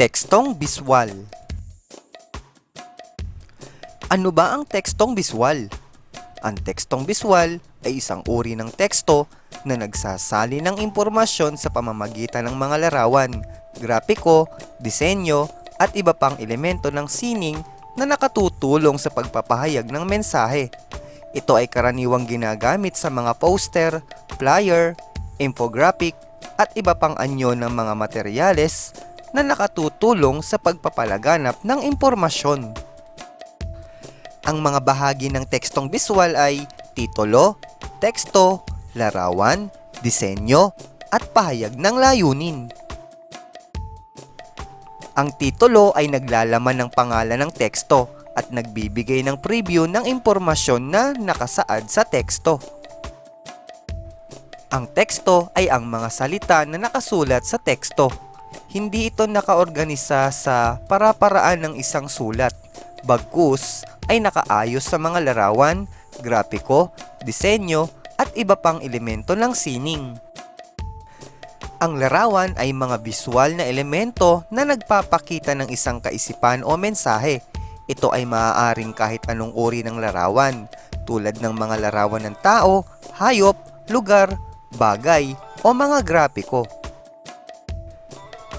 Tekstong biswal Ano ba ang tekstong biswal? Ang tekstong biswal ay isang uri ng teksto na nagsasali ng impormasyon sa pamamagitan ng mga larawan, grapiko, disenyo, at iba pang elemento ng sining na nakatutulong sa pagpapahayag ng mensahe. Ito ay karaniwang ginagamit sa mga poster, flyer, infographic, at iba pang anyo ng mga materyales na nakatutulong sa pagpapalaganap ng impormasyon. Ang mga bahagi ng tekstong visual ay titulo, teksto, larawan, disenyo, at pahayag ng layunin. Ang titulo ay naglalaman ng pangalan ng teksto at nagbibigay ng preview ng impormasyon na nakasaad sa teksto. Ang teksto ay ang mga salita na nakasulat sa teksto. Hindi ito nakaorganisa sa para-paraan ng isang sulat. Bagkus ay nakaayos sa mga larawan, grapiko, disenyo, at iba pang elemento ng sining. Ang larawan ay mga visual na elemento na nagpapakita ng isang kaisipan o mensahe. Ito ay maaaring kahit anong uri ng larawan, tulad ng mga larawan ng tao, hayop, lugar, bagay, o mga grapiko.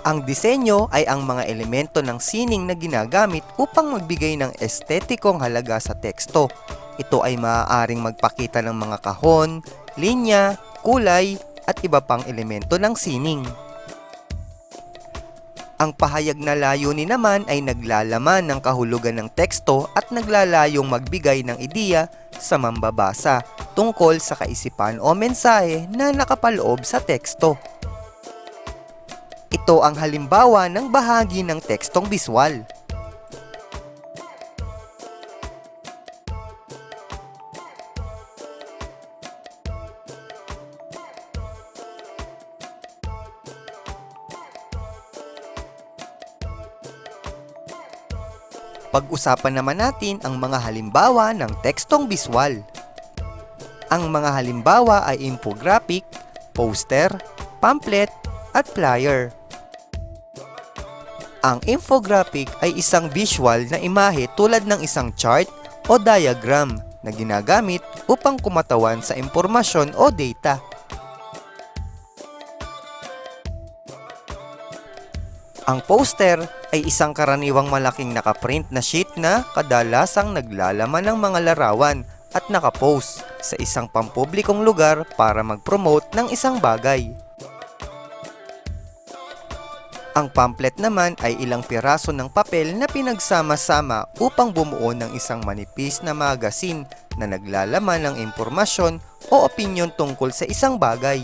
Ang disenyo ay ang mga elemento ng sining na ginagamit upang magbigay ng estetikong halaga sa teksto. Ito ay maaaring magpakita ng mga kahon, linya, kulay, at iba pang elemento ng sining. Ang pahayag na layunin naman ay naglalaman ng kahulugan ng teksto at naglalayong magbigay ng ideya sa mambabasa tungkol sa kaisipan o mensahe na nakapaloob sa teksto. Ito ang halimbawa ng bahagi ng tekstong biswal. Pag-usapan naman natin ang mga halimbawa ng tekstong biswal. Ang mga halimbawa ay infographic, poster, pamphlet, at flyer. Ang infographic ay isang visual na imahe tulad ng isang chart o diagram na ginagamit upang kumatawan sa impormasyon o data. Ang poster ay isang karaniwang malaking nakaprint na sheet na kadalasang naglalaman ng mga larawan at nakapost sa isang pampublikong lugar para mag-promote ng isang bagay. Ang pamphlet naman ay ilang piraso ng papel na pinagsama-sama upang bumuo ng isang manipis na magazine na naglalaman ng impormasyon o opinyon tungkol sa isang bagay.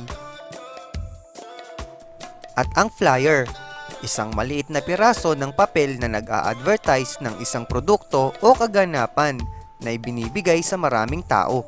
At ang flyer, isang maliit na piraso ng papel na nag-a-advertise ng isang produkto o kaganapan na ibinibigay sa maraming tao.